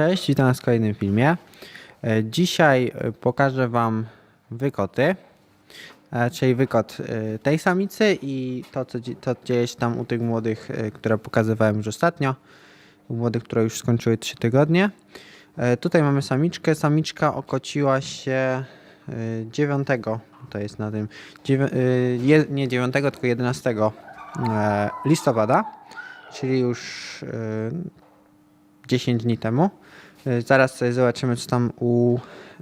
Cześć, witam was w kolejnym filmie. E, Dzisiaj pokażę wam wykoty, e, czyli wykot e, tej samicy i to, co, to dzieje się tam u tych młodych, które pokazywałem już ostatnio. U młodych, które już skończyły 3 tygodnie. Tutaj mamy samiczkę. Samiczka okociła się e, 9, to jest na tym, nie 9, tylko 11 e, listopada, czyli już 10 dni temu. Y, Zaraz sobie zobaczymy, co tam, u,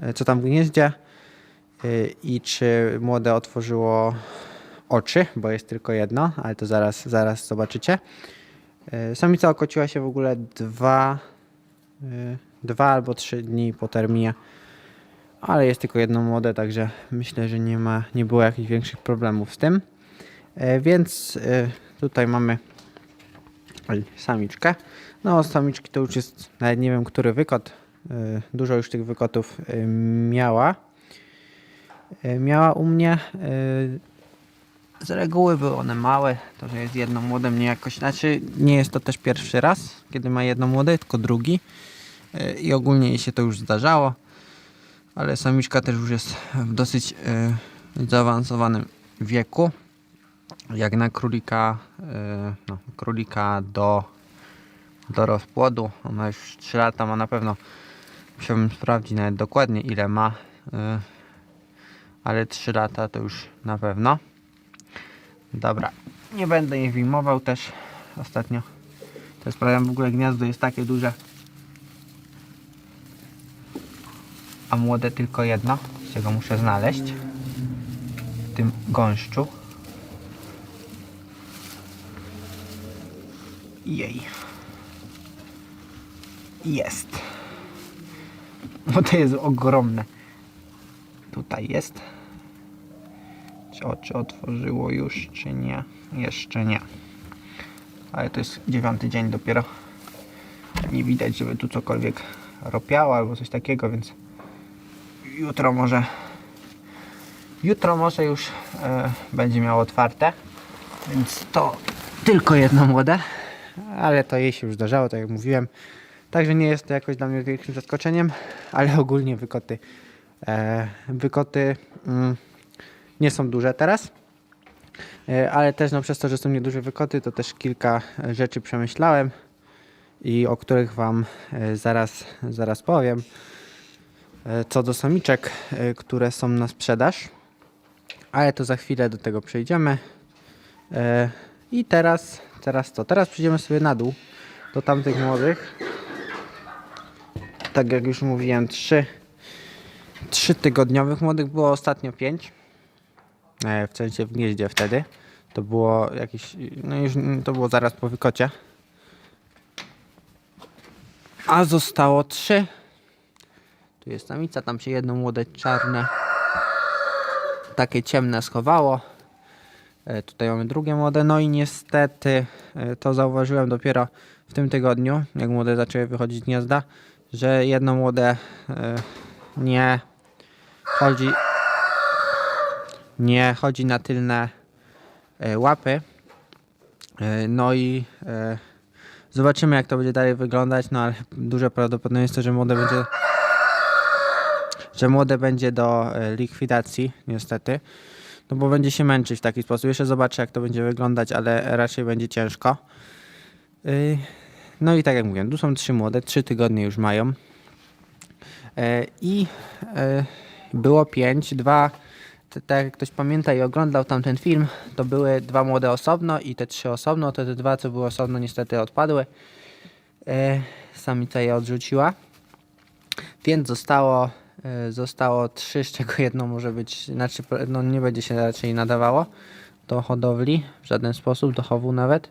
y, co tam w gnieździe y, i czy młode otworzyło oczy, bo jest tylko jedno, ale to zaraz, zaraz zobaczycie. Samica okociła się w ogóle dwa, dwa albo trzy dni po terminie, ale jest tylko jedno młode, także myślę, że nie ma, nie było jakichś większych problemów z tym. Więc tutaj mamy samiczkę. No, samiczki to już jest, nawet nie wiem, który wykot. y, Dużo już tych wykotów y, miała. Y, Miała u mnie. Z reguły były one małe. To, że jest jedno młode mnie jakoś. Znaczy, nie jest to też pierwszy raz, kiedy ma jedno młode, tylko drugi. I ogólnie jej się to już zdarzało. Ale samiczka też już jest w dosyć zaawansowanym wieku jak na królika, yy, no, królika do, do rozpłodu. Ona już 3 lata ma na pewno. Musiałbym sprawdzić nawet dokładnie ile ma. Yy, ale 3 lata to już na pewno. Dobra, nie będę jej wyjmował też ostatnio. To sprawiam w ogóle gniazdo jest takie duże. A młode tylko jedno, z czego muszę znaleźć. W tym gąszczu. Jej. Jest. Bo to jest ogromne. Tutaj jest. Czy oczy otworzyło już, czy nie? Jeszcze nie. Ale to jest dziewiąty dzień dopiero. Nie widać, żeby tu cokolwiek ropiało albo coś takiego, więc jutro może jutro może już e, będzie miało otwarte. Więc to tylko jedno młode ale to jej się już zdarzało, tak jak mówiłem. Także nie jest to jakoś dla mnie wielkim zaskoczeniem, ale ogólnie wykoty, e, wykoty mm, nie są duże teraz. E, ale też no, przez to, że są nieduże wykoty, to też kilka rzeczy przemyślałem i o których Wam e, zaraz, zaraz powiem. Co do samiczek, które są na sprzedaż, ale to za chwilę do tego przejdziemy. I teraz, teraz co? Teraz przejdziemy sobie na dół do tamtych młodych. Tak jak już mówiłem, trzy, trzy tygodniowych młodych było ostatnio pięć. E, w sensie w gnieździe wtedy. To było jakieś, no już to było zaraz po wykocie. A zostało trzy. Tu jest samica, tam się jedno młode czarne, takie ciemne schowało. E, Tutaj mamy drugie młode, no i niestety e, to zauważyłem dopiero w tym tygodniu, jak młode zaczęły wychodzić z gniazda, że jedno młode e, nie chodzi nie chodzi na tylne łapy. No i zobaczymy jak to będzie dalej wyglądać, no ale duże prawdopodobieństwo, że młode będzie że młode będzie do likwidacji niestety. No bo będzie się męczyć w taki sposób. Jeszcze zobaczę, jak to będzie wyglądać, ale raczej będzie ciężko. Yy, No i tak jak mówiłem, tu są trzy młode, trzy tygodnie już mają. E, I e, było pięć, dwa, tak jak ktoś pamięta i oglądał tamten film, to były dwa młode osobno i te trzy osobno, to te dwa, co były osobno, niestety odpadły. Samica je odrzuciła. Więc zostało, zostało trzy, z czego jedno może być, znaczy no nie będzie się raczej nadawało do hodowli w żaden sposób, do chowu nawet,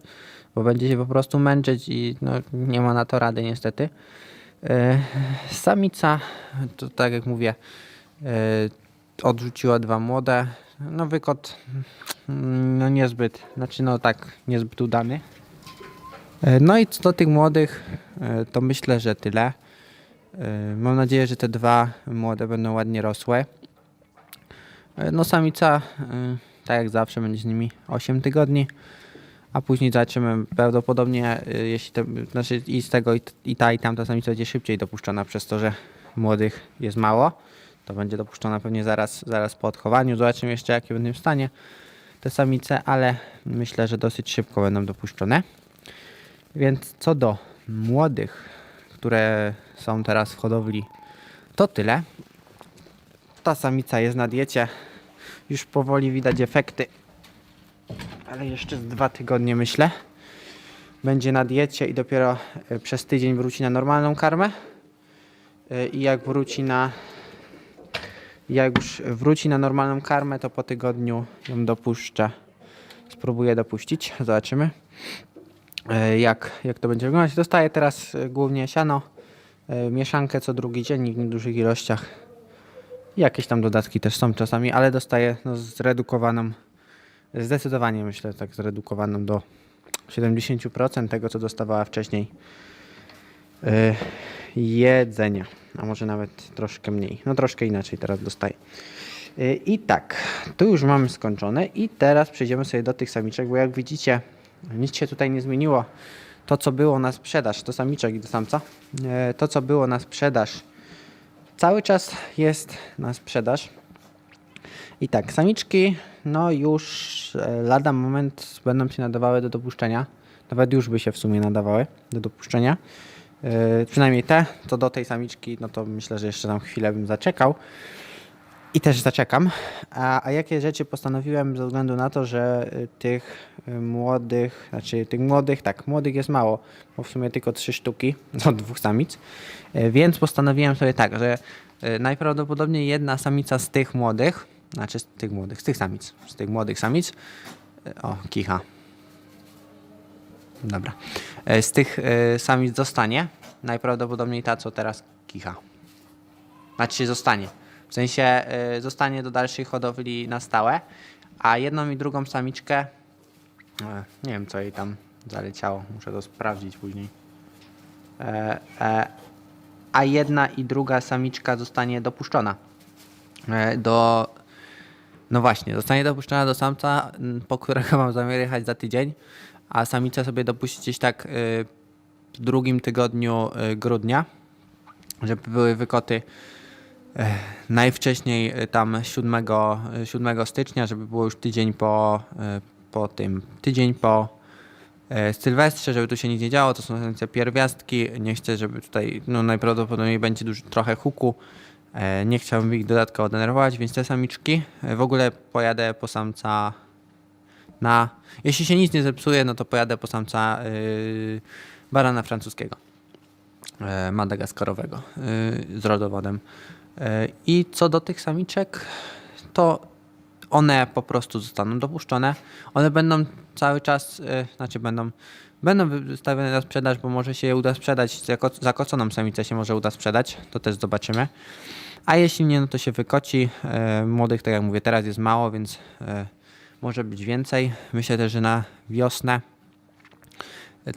bo będzie się po prostu męczyć i no, nie ma na to rady niestety. E, Samica, to tak jak mówię, e, odrzuciła dwa młode. No wykot no niezbyt, znaczy no tak, niezbyt udany. E, No i co do tych młodych, e, to myślę, że tyle. E, Mam nadzieję, że te dwa młode będą ładnie rosłe. E, No samica, e, tak jak zawsze, będzie z nimi 8 tygodni, a później zobaczymy prawdopodobnie, jeśli znaczy i z tego i ta i tamta samica będzie szybciej dopuszczona przez to, że młodych jest mało, to będzie dopuszczona pewnie zaraz, zaraz po odchowaniu. Zobaczymy jeszcze jakie będą w stanie te samice, ale myślę, że dosyć szybko będą dopuszczone. Więc co do młodych, które są teraz w hodowli, to tyle. Ta samica jest na diecie. Już powoli widać efekty. Ale jeszcze z dwa tygodnie myślę. Będzie na diecie i dopiero e, przez tydzień wróci na normalną karmę. E, I jak wróci na. Jak już wróci na normalną karmę, to po tygodniu ją dopuszczę. Spróbuję dopuścić. Zobaczymy e, jak, jak to będzie wyglądać. Dostaję teraz głównie siano, mieszankę co drugi dzień w niedużych ilościach. Jakieś tam dodatki też są czasami, ale dostaję no, zredukowaną, zdecydowanie myślę tak zredukowaną do 70% tego, co dostawała wcześniej e, jedzenia, a może nawet troszkę mniej. No troszkę inaczej teraz dostaję. E, I tak, tu już mamy skończone i teraz przejdziemy sobie do tych samiczek, bo jak widzicie, nic się tutaj nie zmieniło. To, co było na sprzedaż, to samiczek i do samca, e, to, co było na sprzedaż, cały czas jest na sprzedaż. I tak, samiczki, no już e, lada moment będą się nadawały do dopuszczenia. Nawet już by się w sumie nadawały do dopuszczenia. E, przynajmniej te, co do tej samiczki, no to myślę, że jeszcze tam chwilę bym zaczekał. I też zaczekam. A, a jakie rzeczy postanowiłem ze względu na to, że y, tych y, młodych, znaczy tych młodych, tak, młodych jest mało, bo w sumie tylko trzy sztuki od dwóch samic. Y, Więc postanowiłem sobie tak, że najprawdopodobniej jedna samica z tych młodych, znaczy z tych młodych, z tych samic, z tych młodych samic, o, kicha. Dobra. Z tych samic zostanie. Najprawdopodobniej ta, co teraz kicha. Znaczy zostanie. W sensie y, zostanie do dalszej hodowli na stałe, a jedną i drugą samiczkę, e, nie wiem co jej tam zaleciało, muszę to sprawdzić później. E, e, a jedna i druga samiczka zostanie dopuszczona do. No właśnie, zostanie dopuszczona do samca, po którego mam zamiar jechać za tydzień, a samica sobie dopuści gdzieś tak y, w drugim tygodniu y, grudnia, żeby były wykoty najwcześniej y, tam 7, y, 7 stycznia, żeby było już tydzień po, y, po tym, tydzień po Sylwestrze, żeby tu się nic nie działo, to są te pierwiastki, nie chcę, żeby tutaj, no najprawdopodobniej będzie dużo, trochę huku, E, nie chciałbym ich dodatkowo denerwować, więc te samiczki, e, w ogóle pojadę po samca na, jeśli się nic nie zepsuje, no to pojadę po samca y, barana francuskiego e, madagaskarowego y, z rodowodem. I co do tych samiczek, to one po prostu zostaną dopuszczone. One będą cały czas, e, znaczy będą, będą wystawione na sprzedaż, bo może się je uda sprzedać. Zako- Zakoconą samicę się może uda sprzedać, to też zobaczymy. A jeśli nie, no to się wykoci. E, Młodych, tak jak mówię, teraz jest mało, więc e, może być więcej. Myślę też, że na wiosnę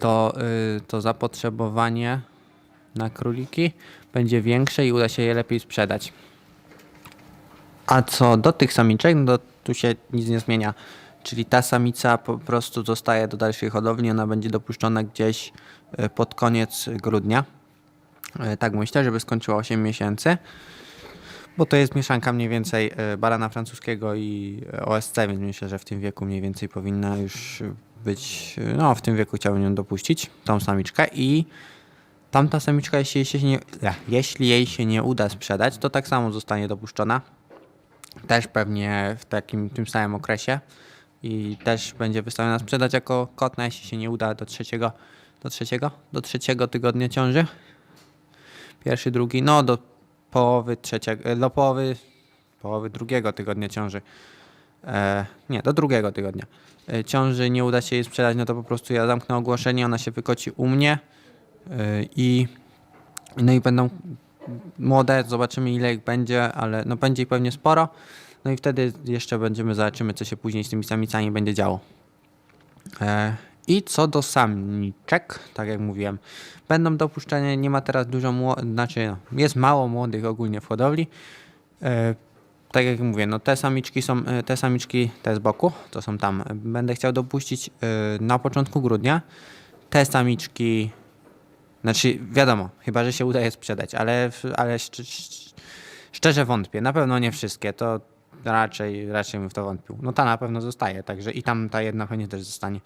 to, to zapotrzebowanie na króliki będzie większe i uda się je lepiej sprzedać. A co do tych samiczek, no to tu się nic nie zmienia. Czyli ta samica po prostu zostaje do dalszej hodowli, ona będzie dopuszczona gdzieś y, pod koniec grudnia. Y, Tak myślę, żeby skończyła 8 miesięcy. Bo to jest mieszanka mniej więcej y, barana francuskiego i OSC, więc myślę, że w tym wieku mniej więcej powinna już być, no w tym wieku chciałbym ją dopuścić, tą samiczkę i tamta samiczka, jeśli jej się nie, jeśli jej się nie uda sprzedać, to tak samo zostanie dopuszczona. Też pewnie w takim tym samym okresie i też będzie wystawiona sprzedać jako kotna, jeśli się nie uda do trzeciego, do trzeciego, do trzeciego tygodnia ciąży. Pierwszy, drugi, no do połowy trzeciego, e, do połowy, połowy drugiego tygodnia ciąży. E, nie, do drugiego tygodnia. E, ciąży nie uda się jej sprzedać, no to po prostu ja zamknę ogłoszenie, ona się wykoci u mnie i no i będą młode, zobaczymy ile ich będzie, ale no będzie ich pewnie sporo. No i wtedy jeszcze będziemy, zobaczymy co się później z tymi samicami będzie działo. E, I co do samiczek, tak jak mówiłem, będą dopuszczane, nie ma teraz dużo, mło- znaczy no, jest mało młodych ogólnie w hodowli. E, tak jak mówię, no te samiczki są, y, te samiczki, te z boku, to są tam. Będę chciał dopuścić na początku grudnia. Te samiczki, znaczy wiadomo, chyba, że się uda je sprzedać, ale, ale szcz- szcz- szczerze wątpię. Na pewno nie wszystkie, to raczej, raczej bym w to wątpił. No ta na pewno zostaje, także i tam ta jedna pewnie też zostanie.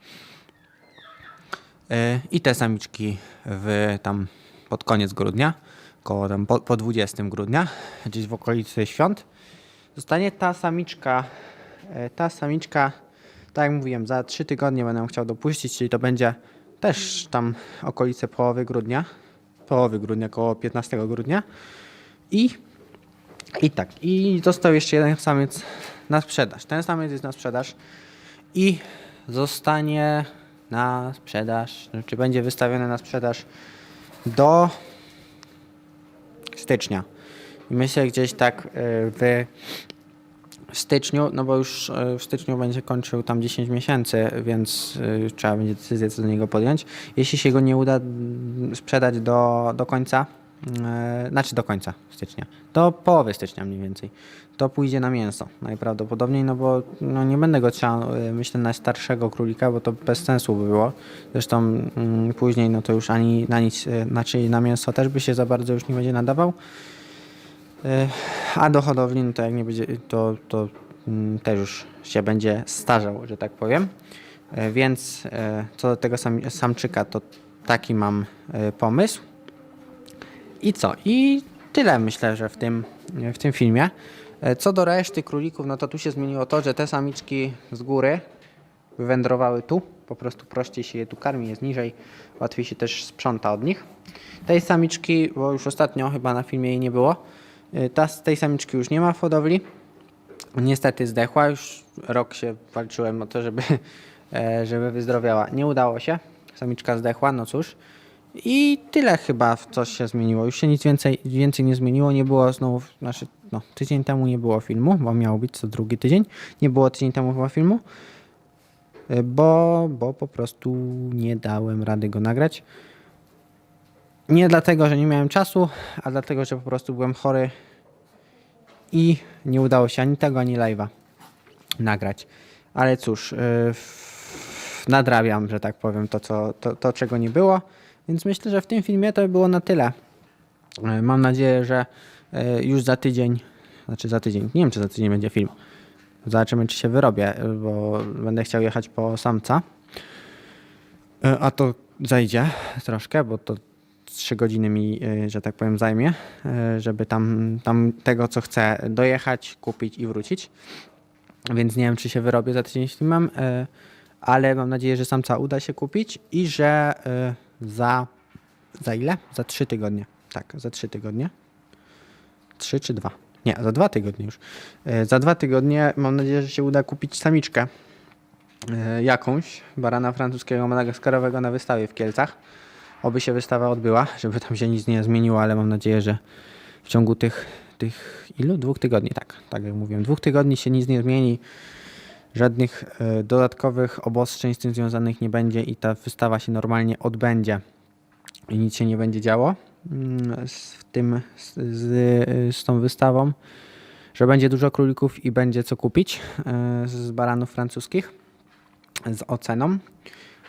Y, I te samiczki w tam pod koniec grudnia, koło tam po, po 20 grudnia, gdzieś w okolicy świąt. Zostanie ta samiczka, e, ta samiczka, tak jak mówiłem, za 3 tygodnie będę chciał dopuścić, czyli to będzie też tam okolice połowy grudnia, połowy grudnia, koło 15 grudnia. I, i tak, i został jeszcze jeden samiec na sprzedaż. Ten samiec jest na sprzedaż i zostanie na sprzedaż, czy będzie wystawiony na sprzedaż do stycznia. I myślę gdzieś tak y, w styczniu, no bo już y, w styczniu będzie kończył tam 10 miesięcy, więc y, trzeba będzie decyzję co do niego podjąć. Jeśli się go nie uda mm, sprzedać do, do końca, y, znaczy do końca stycznia, do połowy stycznia mniej więcej, to pójdzie na mięso najprawdopodobniej, no bo no nie będę go trzeba, myślę, na starszego królika, bo to bez sensu by było. Zresztą mm, później, no to już ani na nic, znaczy na mięso też by się za bardzo już nie będzie nadawał. E, A do hodowli, no to jak nie będzie, to, to mm, też już się będzie starzał, że tak powiem. E, Więc e, co do tego sam, samczyka, to taki mam pomysł. I co? I tyle myślę, że w tym, w tym filmie. Co do reszty królików, no to tu się zmieniło to, że te samiczki z góry wywędrowały tu. Po prostu prościej się je tu karmi, jest niżej, łatwiej się też sprząta od nich. Tej samiczki, bo już ostatnio chyba na filmie jej nie było, ta, tej samiczki już nie ma w hodowli. Niestety zdechła, już rok się walczyłem o to, żeby, e, żeby wyzdrowiała. Nie udało się, samiczka zdechła, no cóż. I tyle chyba coś się zmieniło. Już się nic więcej, więcej nie zmieniło. Nie było znowu, znaczy, no, tydzień temu nie było filmu, bo miało być co drugi tydzień. Nie było tydzień temu chyba filmu, y, bo, bo po prostu nie dałem rady go nagrać. Nie dlatego, że nie miałem czasu, a dlatego, że po prostu byłem chory i nie udało się ani tego, ani live'a nagrać. Ale cóż, f- nadrabiam, że tak powiem, to, co, to, to, czego nie było. Więc myślę, że w tym filmie to by było na tyle. Yy, Mam nadzieję, że yy, już za tydzień, znaczy za tydzień, nie wiem, czy za tydzień będzie film. Zobaczymy, czy się wyrobię, bo będę chciał jechać po samca. A to zajdzie troszkę, bo to 3 godziny mi, e, że tak powiem, zajmie, e, żeby tam, tam tego, co chcę, dojechać, kupić i wrócić. Więc nie wiem, czy się wyrobię za tydzień, jeśli mam, e, ale mam nadzieję, że samca uda się kupić i że za, za ile? Za 3 tygodnie. Tak, za 3 tygodnie. 3 czy 2? Nie, za 2 tygodnie już. Za 2 tygodnie mam nadzieję, że się uda kupić samiczkę jakąś barana francuskiego madagaskarowego na wystawie w Kielcach. Oby się wystawa odbyła, żeby tam się nic nie zmieniło, ale mam nadzieję, że w ciągu tych, tych ilu? Dwóch tygodni, tak, tak jak mówiłem, dwóch tygodni się nic nie zmieni, żadnych e, dodatkowych obostrzeń z tym związanych nie będzie i ta wystawa się normalnie odbędzie i nic się nie będzie działo mm, z, tym, z, z, z tą wystawą, że będzie dużo królików i będzie co kupić e, z baranów francuskich z oceną.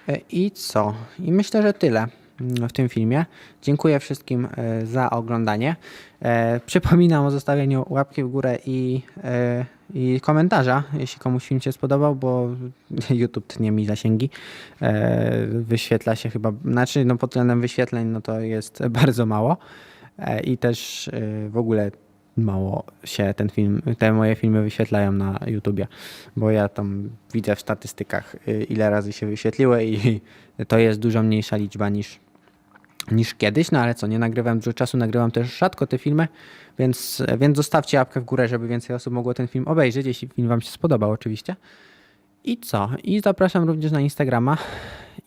E, I co? I myślę, że tyle w tym filmie. Dziękuję wszystkim e, za oglądanie. E, Przypominam o zostawieniu łapki w górę i, e, i komentarza, jeśli komuś film się spodobał, bo YouTube tnie mi zasięgi. Wyświetla się chyba, znaczy no pod względem wyświetleń no to jest bardzo mało i też w ogóle mało się ten film, te moje filmy wyświetlają na YouTubie, bo ja tam widzę w statystykach y, ile razy się wyświetliły i to jest dużo mniejsza liczba niż, niż kiedyś, no ale co, nie nagrywam dużo czasu, nagrywam też rzadko te filmy, więc, więc zostawcie łapkę w górę, żeby więcej osób mogło ten film obejrzeć, jeśli film wam się spodobał oczywiście. I co? I zapraszam również na Instagrama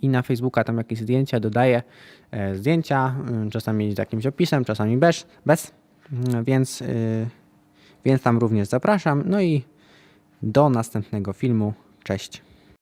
i na Facebooka, tam jakieś zdjęcia dodaję, e, zdjęcia, y, czasami z jakimś opisem, czasami bez, bez. Mm, więc, y, więc tam również zapraszam. No i do następnego filmu. Cześć.